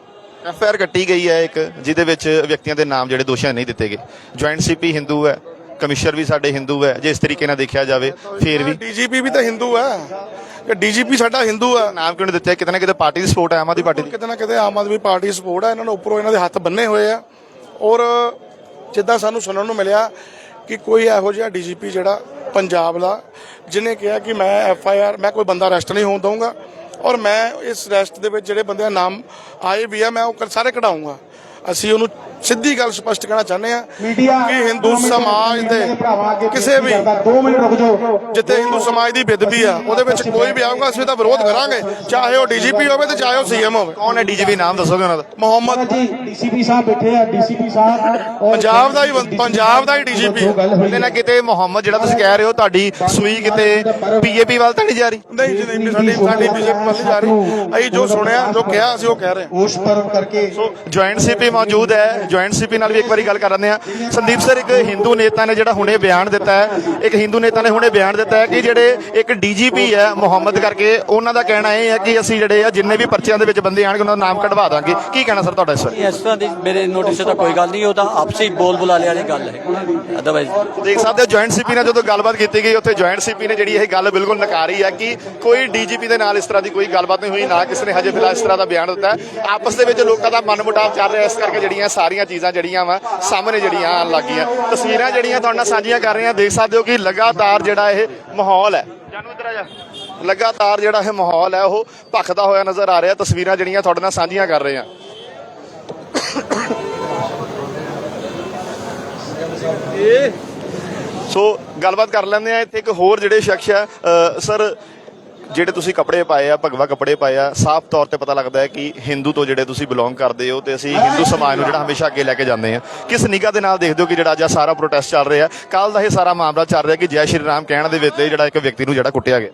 ਐਫ ਆਈ ਆਰ ਕੱਟੀ ਗਈ ਹੈ ਇੱਕ ਜਿਹਦੇ ਵਿੱਚ ਵਿਅਕਤੀਆਂ ਦੇ ਨਾਮ ਜਿਹੜੇ ਦੋਸ਼ੀਆਂ ਨਹੀਂ ਦਿੱਤੇ ਗਏ। ਜੁਆਇੰਟ ਸੀਪੀ ਹਿੰਦੂ ਹੈ ਕਮਿਸ਼ਨਰ ਵੀ ਸਾਡੇ ਹਿੰਦੂ ਹੈ ਜੇ ਇਸ ਤਰੀਕੇ ਨਾਲ ਦੇਖਿਆ ਜਾਵੇ ਫਿਰ ਵੀ। ਡੀਜੀਪੀ ਵੀ ਤਾਂ ਹਿੰਦੂ ਆ ਕਿ ਡੀਜੀਪੀ ਸਾਡਾ ਹਿੰਦੂ ਆ ਨਾਮ ਕਿਉਂ ਨਹੀਂ ਦਿੱਤੇ? ਕਿਤੇ ਨਾ ਕਿਤੇ ਪਾਰਟੀ ਦੀ ਸਪੋਰਟ ਹੈ ਆਮ ਆਦਮੀ ਪਾਰਟੀ ਦੀ। ਕਿਤੇ ਨਾ ਕਿਤੇ ਆਮ ਆਦਮੀ ਪਾਰਟੀ ਸਪੋਰਟ ਆ ਇਹਨਾਂ ਨੂੰ ਉੱਪਰੋਂ ਇਹਨਾਂ ਦੇ ਹੱਥ ਬੰਨੇ ਹੋਏ ਆ। ਔਰ ਜਿੱਦਾਂ ਸਾਨੂੰ ਸੁਣਨ ਨੂੰ ਮਿਲਿਆ ਕਿ ਕੋਈ ਇਹੋ ਜਿਹਾ ਡੀਜੀਪੀ ਜਿਹੜਾ ਪੰਜਾਬ ਦਾ, ਜਿਹਨੇ ਕਿਹਾ ਕਿ ਮੈਂ ਐਫ ਆਈ ਆਰ, ਮੈਂ ਕੋਈ ਬੰਦਾ ਅਰੈਸਟ ਨਹੀਂ ਹੋਣ ਦਊਂਗਾ ਔਰ ਮੈਂ ਇਸ ਰੈਸਟ ਦੇ ਵਿੱਚ ਜਿਹੜੇ ਬੰਦਿਆਂ ਦੇ ਨਾਮ ਆਏ ਵੀ ਆ, ਮੈਂ ਉਹ ਸਾਰੇ ਕਢਾਊਂਗਾ। ਅਸੀਂ ਉਹਨੂੰ ਸਿੱਧੀ ਗੱਲ ਸਪਸ਼ਟ ਕਹਿਣਾ ਚਾਹੁੰਦੇ ਆ ਕਿ ਹਿੰਦੂ ਸਮਾਜ ਦੇ ਕਿਸੇ ਵੀ 2 ਮਿੰਟ ਰੁਕ ਜਾਓ। ਜਿੱਥੇ ਹਿੰਦੂ ਸਮਾਜ ਦੀ ਬੇਦਬੀ ਆ ਉਹਦੇ ਵਿੱਚ ਕੋਈ ਵੀ ਆਊਗਾ ਅਸੀਂ ਉਹਦਾ ਵਿਰੋਧ ਕਰਾਂਗੇ ਚਾਹੇ ਉਹ ਡੀਜੀਪੀ ਹੋਵੇ ਤੇ ਚਾਹੇ ਉਹ ਸੀਐਮ ਹੋਵੇ। ਕੌਣ ਹੈ ਡੀਜੀਪੀ? ਨਾਮ ਦੱਸੋਗੇ ਉਹਨਾਂ ਦਾ। ਮੁਹੰਮਦ ਜੀ ਡੀਸੀਪੀ ਸਾਹਿਬ ਬੈਠੇ ਆ ਡੀਸੀਪੀ ਸਾਹਿਬ ਪੰਜਾਬ ਦਾ ਹੀ ਪੰਜਾਬ ਦਾ ਹੀ ਡੀਜੀਪੀ। ਕਿਤੇ ਨਾ ਕਿਤੇ ਮੁਹੰਮਦ ਜਿਹੜਾ ਤੁਸੀਂ ਕਹਿ ਰਹੇ ਹੋ ਤੁਹਾਡੀ ਸੂਈ ਕਿਤੇ ਪੀਏਪੀ ਵੱਲ ਤਾਂ ਨਹੀਂ ਜਾ ਰਹੀ? ਨਹੀਂ ਜੀ ਨਹੀਂ ਸਾਡੀ ਸਾਡੀ ਬੀਜੇਪੀ ਵੱਲ ਜਾ ਰਹੀ। ਅਸੀਂ ਜੋ ਸੁਣਿਆ ਜੋ ਕਿਹਾ ਅਸੀਂ ਉਹ ਕਹਿ ਰਹੇ ਹਾਂ। ਉਸ ਪਰਵ ਕਰਕੇ ਸੋ ਜੁਆਇੰਟ ਸੀਪੀ ਮੌਜੂਦ ਹੈ ਜੁਆਇੰਟ ਸੀਪੀ ਨਾਲ ਵੀ ਇੱਕ ਵਾਰੀ ਗੱਲ ਕਰ ਲੈਂਦੇ ਆ ਸੰਦੀਪ ਸਰ ਇੱਕ ਹਿੰਦੂ ਨੇਤਾ ਨੇ ਜਿਹੜਾ ਹੁਣੇ ਬਿਆਨ ਦਿੱਤਾ ਹੈ। ਇੱਕ ਹਿੰਦੂ ਨੇਤਾ ਨੇ ਹੁਣੇ ਬਿਆਨ ਦਿੱਤਾ ਹੈ ਕਿ ਜਿਹੜੇ ਇੱਕ ਡੀਜੀਪੀ ਹੈ ਮੁਹੰਮਦ ਕਰਕੇ ਉਹਨਾਂ ਦਾ ਕਹਿਣਾ ਇਹ ਹੈ ਕਿ ਅਸੀਂ ਜਿਹੜੇ ਆ ਜਿੰਨੇ ਵੀ ਪਰਚਿਆਂ ਦੇ ਵਿੱਚ ਬੰਦੇ ਆਣਗੇ ਉਹਨਾਂ ਦਾ ਨਾਮ ਕਢਵਾ ਦਾਂਗੇ। ਕੀ ਕਹਿਣਾ ਸਰ ਤੁਹਾਡਾ ਇਸ ਤਰ੍ਹਾਂ ਦੀ ਮੇਰੇ ਨੋਟਿਸ ਤਾਂ ਕੋਈ ਗੱਲ ਨਹੀਂ ਉਹ ਤਾਂ ਆਪਸੀ ਬੋਲ ਬੁਲਾਲੇ ਵਾਲੀ ਗੱਲ ਹੈ। ਅਦਰਵਾਈਜ਼ ਦੇਖ ਸਕਦੇ ਹੋ ਜੁਆਇੰਟ ਸੀਪੀ ਨਾਲ ਜਦੋਂ ਗੱਲਬਾਤ ਕੀਤੀ ਗਈ ਉੱਥੇ ਜੁਆਇੰਟ ਸੀਪੀ ਨੇ ਜਿਹੜੀ ਇਹ ਗੱਲ ਬਿਲਕੁਲ ਨਕਾਰੀ ਹੈ ਕਿ ਕੋਈ ਡੀਜੀਪੀ ਦੇ ਨਾਲ ਇਸ ਤਰ੍ਹਾਂ ਦੀ ਕੋਈ ਗੱਲਬਾਤ ਨਹੀਂ ਹੋਈ ਨਾ ਕਿਸੇ ਨੇ ਹਜੇ ਫਿਲਹਾਲ ਇਸ ਤਰ੍ਹਾਂ ਦਾ ਬਿਆਨ ਦਿੱਤਾ ਹੈ। ਆਪਸ ਦੇ ਵਿੱਚ ਲੋਕਾਂ ਦਾ ਮਨਮੁਟਾਵ ਚੱਲ ਰਿਹਾ ਇਸ ਕਰਕੇ ਜਿਹੜੀਆਂ ਸਾਰੀਆਂ ਚੀਜ਼ਾਂ ਜਿਹੜੀਆਂ ਵਾ ਸਾਹਮਣੇ ਜਿਹੜੀਆਂ ਆਉਣ ਲੱਗੀਆਂ ਤਸਵੀਰਾਂ ਜਿਹੜੀਆਂ ਤੁਹਾਡੇ ਨਾਲ ਸਾਂਝੀਆਂ ਕਰ ਰਹੇ ਹਾਂ, ਦੇਖ ਸਕਦੇ ਹੋ ਕਿ ਲਗਾਤਾਰ ਜਿਹੜਾ ਇਹ ਮਾਹੌਲ ਹੈ। ਜਾਨੂ ਇੱਧਰ ਆ ਜਾ ਲਗਾਤਾਰ ਜਿਹੜਾ ਇਹ ਮਾਹੌਲ ਹੈ, ਉਹ ਭਖਦਾ ਹੋਇਆ ਨਜ਼ਰ ਆ ਰਿਹਾ। ਤਸਵੀਰਾਂ ਜਿਹੜੀਆਂ ਤੁਹਾਡੇ ਨਾਲ ਸਾਂਝੀਆਂ ਕਰ ਰਹੇ ਹਾਂ। ਸੋ ਗੱਲਬਾਤ ਕਰ ਲੈਂਦੇ ਆ ਇੱਥੇ ਇੱਕ ਹੋਰ ਜਿਹੜੇ ਸ਼ਖਸ ਆ ਸਰ ਜਿਹੜੇ ਤੁਸੀਂ ਕੱਪੜੇ ਪਾਏ ਆ ਭਗਵਾ ਕੱਪੜੇ ਪਾਏ ਆ ਸਾਫ਼ ਤੌਰ ਤੇ ਪਤਾ ਲੱਗਦਾ ਹੈ ਕਿ ਹਿੰਦੂ ਤੋਂ ਜਿਹੜੇ ਤੁਸੀਂ ਬਿਲੋਂਗ ਕਰਦੇ ਹੋ ਤੇ ਅਸੀਂ ਹਿੰਦੂ ਸਮਾਜ ਨੂੰ ਜਿਹੜਾ ਹਮੇਸ਼ਾ ਅੱਗੇ ਲੈ ਕੇ ਜਾਂਦੇ ਆ ਕਿਸ ਨਿਗਾਹ ਦੇ ਨਾਲ ਦੇਖਦੇ ਹੋ ਕਿ ਜਿਹੜਾ ਅੱਜ ਸਾਰਾ ਪ੍ਰੋਟੈਸਟ ਚੱਲ ਰਿਹਾ ਕੱਲ ਦਾ ਇਹ ਸਾਰਾ ਮਾਮਲਾ ਚੱਲ ਰਿਹਾ ਕਿ ਜੈ ਸ਼੍ਰੀ ਰਾਮ ਕਹਿਣ ਦੇ ਵਿੱਚ ਜਿਹੜਾ ਇੱਕ ਵਿਅਕਤੀ ਨੂੰ ਜਿਹੜਾ ਕੁੱਟਿਆ ਗਿਆ।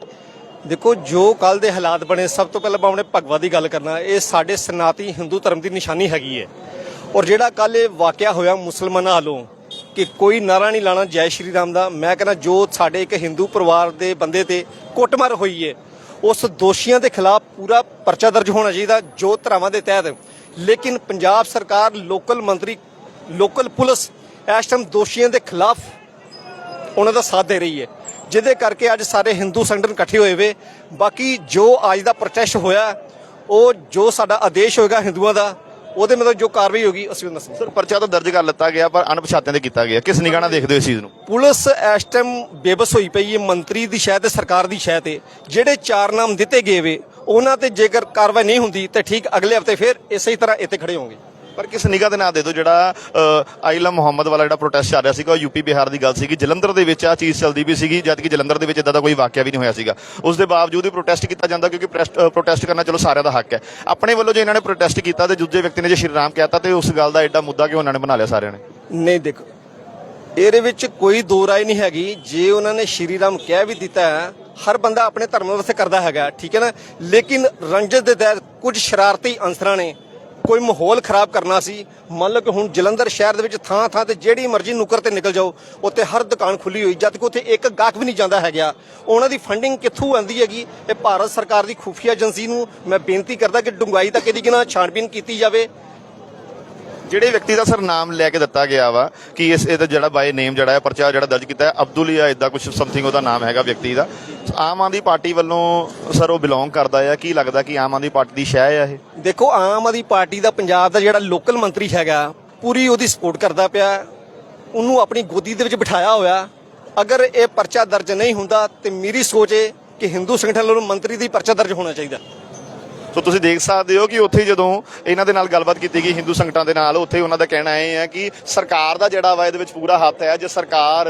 ਦੇਖੋ ਜੋ ਕੱਲ ਦੇ ਹਾਲਾਤ ਬਣੇ ਸਭ ਤੋਂ ਪਹਿਲਾਂ ਮੈਂ ਆਪਣੇ ਭਗਵਾ ਦੀ ਗੱਲ ਕਰਨਾ। ਇਹ ਸਾਡੇ ਸਨਾਤੀ ਹਿੰਦੂ ਧਰਮ ਦੀ ਨਿਸ਼ਾਨੀ ਹੈਗੀ ਹੈ। ਔਰ ਜਿਹੜਾ ਕੱਲ ਇਹ ਵਾਕਿਆ ਹੋਇਆ ਮੁਸਲਮਾਨਾਂ ਵੱਲੋਂ ਕਿ ਕੋਈ ਨਾਰਾ ਨਹੀਂ ਲਾਣਾ ਜੈ ਸ਼੍ਰੀ ਰਾਮ ਦਾ। ਮੈਂ ਕਹਿੰਦਾ, ਜੋ ਸਾਡੇ ਇੱਕ ਹਿੰਦੂ ਪਰਿਵਾਰ ਦੇ ਬੰਦੇ ਤੇ ਕੁੱਟਮਾਰ ਹੋਈ ਹੈ ਉਸ ਦੋਸ਼ੀਆਂ ਦੇ ਖਿਲਾਫ ਪੂਰਾ ਪਰਚਾ ਦਰਜ ਹੋਣਾ ਚਾਹੀਦਾ, ਜੋ ਧਰਾਵਾਂ ਦੇ ਤਹਿਤ। ਲੇਕਿਨ ਪੰਜਾਬ ਸਰਕਾਰ, ਲੋਕਲ ਮੰਤਰੀ, ਲੋਕਲ ਪੁਲਿਸ, ਇਸ ਟਾਈਮ ਦੋਸ਼ੀਆਂ ਦੇ ਖਿਲਾਫ ਉਹਨਾਂ ਦਾ ਸਾਥ ਦੇ ਰਹੀ ਹੈ ਜਿਹਦੇ ਕਰਕੇ ਅੱਜ ਸਾਰੇ ਹਿੰਦੂ ਸੰਗਠਨ ਇਕੱਠੇ ਹੋਏ ਵੇ। ਬਾਕੀ ਜੋ ਅੱਜ ਦਾ ਪ੍ਰੋਟੈਸਟ ਹੋਇਆ, ਉਹ ਜੋ ਸਾਡਾ ਆਦੇਸ਼ ਹੋਏਗਾ ਹਿੰਦੂਆਂ ਦਾ ਉਹਦੇ ਮਤਲਬ ਜੋ ਕਾਰਵਾਈ ਹੋਗੀ ਅਸੀਂ ਉਹ ਦੱਸਾਂਗੇ। ਸਰ ਪਰਚਾ ਤਾਂ ਦਰਜ ਕਰ ਲਿੱਤਾ ਗਿਆ ਪਰ ਅਣਪਛਾਤਿਆਂ ਤੇ ਕੀਤਾ ਗਿਆ। ਕਿਸ ਨਿਗਾਹ ਨਾਲ ਦੇਖਦੇ ਹੋ ਇਸ ਚੀਜ਼ ਨੂੰ? ਪੁਲਿਸ ਇਸ ਟਾਈਮ ਬੇਬਸ ਹੋਈ ਪਈ ਹੈ ਮੰਤਰੀ ਦੀ ਸ਼ਾਇਦ ਤੇ ਸਰਕਾਰ ਦੀ ਸ਼ਾਇਦ ਤੇ। ਜਿਹੜੇ ਚਾਰ ਨਾਮ ਦਿੱਤੇ ਗਏ ਵੇ ਉਹਨਾਂ ਤੇ ਜੇਕਰ ਕਾਰਵਾਈ ਨਹੀਂ ਹੁੰਦੀ ਤੇ ਠੀਕ ਅਗਲੇ ਹਫ਼ਤੇ ਫਿਰ ਇਸੇ ਹੀ ਤਰ੍ਹਾਂ ਇੱਥੇ ਖੜੇ ਹੋਣਗੇ। ਪਰ ਕਿਸ ਨਿਗਾਹ ਦੇ ਨਾਂ ਦੇ ਦਿਓ ਜਿਹੜਾ ਅ, ਆਇਲਾ ਮੁਹੰਮਦ ਵਾਲਾ ਜਿਹੜਾ ਪ੍ਰੋਟੈਸਟ ਚੱਲ ਰਿਹਾ ਸੀਗਾ ਉਹ ਯੂਪੀ ਬਿਹਾਰ ਦੀ ਗੱਲ ਸੀਗੀ। ਜਲੰਧਰ ਦੇ ਵਿੱਚ ਆ ਚੀਜ਼ ਚੱਲਦੀ ਵੀ ਸੀਗੀ ਜਦ ਕਿ ਜਲੰਧਰ ਦੇ ਵਿੱਚ ਇਦਾਂ ਦਾ ਕੋਈ ਵਾਕਿਆ ਵੀ ਨਹੀਂ ਹੋਇਆ ਸੀਗਾ। ਉਸ ਦੇ ਬਾਵਜੂਦ ਵੀ ਪ੍ਰੋਟੈਸਟ ਕੀਤਾ ਜਾਂਦਾ ਕਿਉਂਕਿ ਪ੍ਰੋਟੈਸਟ ਕਰਨਾ ਚਲੋ ਸਾਰਿਆਂ ਦਾ ਹੱਕ ਹੈ। ਆਪਣੇ ਵੱਲੋਂ ਜੇ ਇਹਨਾਂ ਨੇ ਪ੍ਰੋਟੈਸਟ ਕੀਤਾ ਤੇ ਦੂਜੇ ਵਿਅਕਤੀ ਨੇ ਜੇ ਸ਼੍ਰੀ ਰਾਮ ਕਹਿਤਾ ਤੇ ਉਸ ਗੱਲ ਦਾ ਐਡਾ ਮੁੱਦਾ ਕਿ ਉਹਨਾਂ ਨੇ ਬਣਾ ਲਿਆ ਸਾਰਿਆਂ ਨੇ? ਨਹੀਂ ਦੇਖੋ ਇਹਦੇ ਵਿੱਚ ਕੋਈ ਦੋ ਰਾਏ ਨਹੀਂ ਹੈਗੀ। ਜੇ ਉਹਨਾਂ ਨੇ ਸ਼੍ਰੀ ਰਾਮ ਕਹਿ ਵੀ ਦਿੱਤਾ ਹਰ ਬੰਦਾ ਆਪਣੇ ਧਰਮ ਵਾਸਤੇ ਕਰਦਾ ਹੈਗਾ ਠੀਕ ਹੈ ਨਾ? ਲੇਕਿਨ ਰੰਜਤ ਦੇ ਤਹਿਤ ਕੁਝ ਸ਼ਰਾਰਤੀ ਅੰਸਰਾਂ ਨੇ ਕੋਈ ਮਾਹੌਲ ਖਰਾਬ ਕਰਨਾ ਸੀ, ਮੰਨ ਲਓ ਕਿ ਹੁਣ ਜਲੰਧਰ ਸ਼ਹਿਰ ਦੇ ਵਿੱਚ ਥਾਂ ਥਾਂ ਤੇ ਜਿਹੜੀ ਮਰਜ਼ੀ ਨੁੱਕਰ ਤੇ ਨਿਕਲ ਜਾਓ, ਉੱਥੇ ਹਰ ਦੁਕਾਨ ਖੁੱਲੀ ਹੋਈ, ਜਦ ਕਿ ਉੱਥੇ ਇੱਕ ਗਾਹਕ ਵੀ ਨਹੀਂ ਜਾਂਦਾ ਹੈਗਾ। ਉਹਨਾਂ ਦੀ ਫੰਡਿੰਗ ਕਿੱਥੋਂ ਆਉਂਦੀ ਹੈਗੀ? ਇਹ ਭਾਰਤ ਸਰਕਾਰ ਦੀ ਖੁਫੀਆ ਏਜੰਸੀ ਨੂੰ ਮੈਂ ਬੇਨਤੀ ਕਰਦਾ ਕਿ ਡੁੰਗਾਈ ਤੱਕ ਇਹਦੀ ਕਿਨਾ ਛਾਣਬੀਨ ਕੀਤੀ ਜਾਵੇ। ਜਿਹੜੇ ਵਿਅਕਤੀ ਦਾ ਸਰ ਨਾਮ ਲੈ ਕੇ ਦਿੱਤਾ ਗਿਆ ਵਾ ਕਿ ਇਸ ਇਹਦਾ ਜਿਹੜਾ ਬਾਈ ਨੇਮ ਜਿਹੜਾ ਹੈ, ਪਰਚਾ ਜਿਹੜਾ ਦਰਜ ਕੀਤਾ ਹੈ, ਅਬਦੁਲ ਜਾਂ ਇਦਾਂ ਕੁਝ ਸਮਥਿੰਗ ਉਹਦਾ ਨਾਮ ਹੈਗਾ ਵਿਅਕਤੀ ਦਾ। ਆਮ ਆਦਮੀ ਪਾਰਟੀ ਵੱਲੋਂ ਸਰ ਉਹ ਬਿਲੋਂਗ ਕਰਦਾ ਆ, ਕੀ ਲੱਗਦਾ ਕਿ ਆਮ ਆਦਮੀ ਪਾਰਟੀ ਦੀ ਸ਼ੈ ਆ ਇਹ? ਦੇਖੋ, ਆਮ ਆਦਮੀ ਪਾਰਟੀ ਦਾ ਪੰਜਾਬ ਦਾ ਜਿਹੜਾ ਲੋਕਲ ਮੰਤਰੀ ਹੈਗਾ, ਪੂਰੀ ਉਹਦੀ ਸਪੋਰਟ ਕਰਦਾ ਪਿਆ, ਉਹਨੂੰ ਆਪਣੀ ਗੋਦੀ ਦੇ ਵਿੱਚ ਬਿਠਾਇਆ ਹੋਇਆ। ਅਗਰ ਇਹ ਪਰਚਾ ਦਰਜ ਨਹੀਂ ਹੁੰਦਾ ਤੇ ਮੇਰੀ ਸੋਚ ਹੈ ਕਿ ਹਿੰਦੂ ਸੰਗਠਨ ਵੱਲੋਂ ਮੰਤਰੀ ਦੀ ਪਰਚਾ ਦਰਜ ਹੋਣਾ ਚਾਹੀਦਾ। ਸੋ ਤੁਸੀਂ ਦੇਖ ਸਕਦੇ ਹੋ ਕਿ ਉੱਥੇ ਜਦੋਂ ਇਹਨਾਂ ਦੇ ਨਾਲ ਗੱਲਬਾਤ ਕੀਤੀ ਗਈ ਹਿੰਦੂ ਸੰਗਠਨਾਂ ਦੇ ਨਾਲ, ਉੱਥੇ ਉਹਨਾਂ ਦਾ ਕਹਿਣਾ ਇਹ ਹੈ ਕਿ ਸਰਕਾਰ ਦਾ ਜਿਹੜਾ ਵਾ ਇਹਦੇ ਵਿੱਚ ਪੂਰਾ ਹੱਥ ਹੈ। ਜੇ ਸਰਕਾਰ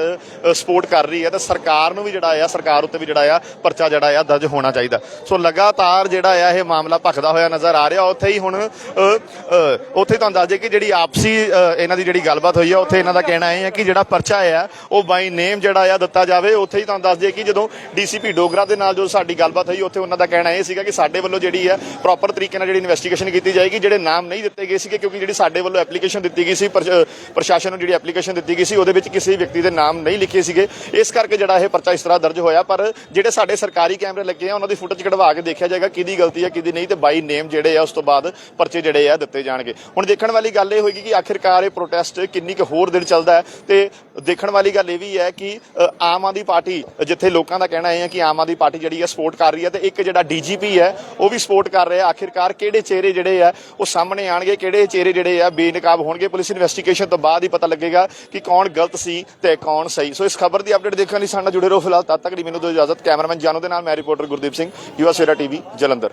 ਸਪੋਰਟ ਕਰ ਰਹੀ ਹੈ ਤਾਂ ਸਰਕਾਰ ਨੂੰ ਵੀ ਜਿਹੜਾ ਆ, ਸਰਕਾਰ ਉੱਤੇ ਵੀ ਜਿਹੜਾ ਆ ਪਰਚਾ ਜਿਹੜਾ ਆ ਦਰਜ ਹੋਣਾ ਚਾਹੀਦਾ। ਸੋ ਲਗਾਤਾਰ ਜਿਹੜਾ ਆ ਇਹ ਮਾਮਲਾ ਭਖਦਾ ਹੋਇਆ ਨਜ਼ਰ ਆ ਰਿਹਾ। ਉੱਥੇ ਹੀ ਹੁਣ ਉੱਥੇ ਤੁਹਾਨੂੰ ਦੱਸ ਦੇ ਕਿ ਜਿਹੜੀ ਆਪਸੀ ਇਹਨਾਂ ਦੀ ਜਿਹੜੀ ਗੱਲਬਾਤ ਹੋਈ ਆ, ਉੱਥੇ ਇਹਨਾਂ ਦਾ ਕਹਿਣਾ ਇਹ ਹੈ ਕਿ ਜਿਹੜਾ ਪਰਚਾ ਆ, ਉਹ ਬਾਈ ਨੇਮ ਜਿਹੜਾ ਆ ਦਿੱਤਾ ਜਾਵੇ। ਉੱਥੇ ਹੀ ਤੁਹਾਨੂੰ ਦੱਸ ਦਈਏ ਕਿ ਜਦੋਂ ਡੀਸੀਪੀ ਡੋਗਰਾ ਦੇ ਨਾਲ ਜੋ ਸਾਡੀ ਗੱਲਬਾਤ ਹੋਈ, ਉੱਥੇ ਉਹਨਾਂ ਦਾ ਕਹਿਣਾ ਇਹ ਸੀਗਾ ਕਿ ਸਾਡੇ ਵੱਲੋਂ ਜਿਹੜੀ ਹੈ ਪ੍ਰੋਪਰ ਤਰੀਕੇ ਨਾਲ ਜਿਹੜੀ ਇਨਵੈਸਟੀਗੇਸ਼ਨ ਕੀਤੀ ਜਾਏਗੀ, ਜਿਹੜੇ ਨਾਮ ਨਹੀਂ ਦਿੱਤੇ ਗਏ ਸੀਗੇ, ਕਿਉਂਕਿ ਜਿਹੜੀ ਸਾਡੇ ਵੱਲੋਂ ਐਪਲੀਕੇਸ਼ਨ ਦਿੱਤੀ ਗਈ ਸੀ ਪ੍ਰਸ਼ਾਸਨ ਨੂੰ ਜਿਹੜੀ ਐਪਲੀਕੇਸ਼ਨ ਦਿੱਤੀ ਗਈ ਸੀ, ਉਹਦੇ ਵਿੱਚ ਕਿਸੇ ਵਿਅਕਤੀ ਦੇ ਨਾਮ ਨਹੀਂ ਲਿਖੇ ਸੀਗੇ। ਇਸ ਕਰਕੇ ਜਿਹੜਾ ਇਹ ਪਰਚਾ ਇਸ ਤਰ੍ਹਾਂ ਦਰਜ ਹੋਇਆ, ਪਰ ਜਿਹੜੇ ਸਾਡੇ ਸਰਕਾਰੀ ਕੈਮਰੇ ਲੱਗੇ ਆ, ਉਹਨਾਂ ਦੀ ਫੁਟੇਜ ਕਢਵਾ ਕੇ ਦੇਖਿਆ ਜਾਏਗਾ ਕਿਹਦੀ ਗਲਤੀ ਹੈ ਕਿਹਦੀ ਨਹੀਂ, ਤੇ ਬਾਈ ਨੇਮ ਜਿਹੜੇ ਆ, ਉਸ ਤੋਂ ਬਾਅਦ ਪਰਚੇ ਜਿਹੜੇ ਆ ਦਿੱਤੇ ਜਾਣਗੇ। ਹੁਣ ਦੇਖਣ ਵਾਲੀ ਗੱਲ ਇਹ ਹੋਏਗੀ ਕਿ ਆਖਿਰਕਾਰ ਇਹ ਪ੍ਰੋਟੈਸਟ ਕਿੰਨੀ ਕੁ ਹੋਰ ਦਿਨ ਚੱਲਦਾ ਹੈ, ਤੇ ਦੇਖਣ ਵਾਲੀ ਗੱਲ ਇਹ ਵੀ ਹੈ ਕਿ ਆਮ ਆਦਮੀ ਪਾਰਟੀ, ਜਿੱਥੇ ਲੋਕਾਂ ਦਾ ਕਹਿਣਾ ਇਹ ਹੈ ਕਿ ਆਮ ਆਦਮੀ ਪਾਰਟੀ ਜਿਹੜੀ ਹੈ ਸਪੋਰਟ ਕਰ ਰਹੀ ਹੈ, ਤੇ ਇੱਕ ਜਿਹੜਾ ਡੀਜੀਪੀ ਹੈ, ਉਹ ਵੀ ਸਪੋਰਟ ਕਰ ਰਿਹਾ, ਆਖਿਰਕਾਰ ਕਿਹੜੇ ਚਿਹਰੇ ਜਿਹੜੇ ਆ, ਉਹ ਸਾਹਮਣੇ ਆਣਗੇ, ਕਿਹੜੇ ਚਿਹਰੇ ਜਿਹੜੇ ਆ ਬੇਨਕਾਬ ਹੋਣਗੇ? ਪੁਲਿਸ ਇਨਵੈਸਟੀਗੇਸ਼ਨ ਤੋਂ ਬਾਅਦ ਹੀ ਪਤਾ ਲੱਗੇਗਾ ਕਿ ਕੌਣ ਗਲਤ ਸੀ ਤੇ ਕੌਣ ਸਹੀ। ਸੋ ਇਸ ਖਬਰ ਦੀ ਅਪਡੇਟ ਦੇਖਣ ਲਈ ਸਾਡੇ ਨਾਲ ਜੁੜੇ ਰਹੋ ਫਿਲਹਾਲ ਤਦ ਤੱਕ ਲਈ ਮੈਨੂੰ ਦਿਓ ਇਜਾਜ਼ਤ। ਕੈਮਰਾਮੈਨ ਜਾਨੂ ਦੇ ਨਾਲ ਮੈਂ reporter Gurdeep Singh US Savera TV Jalandhar.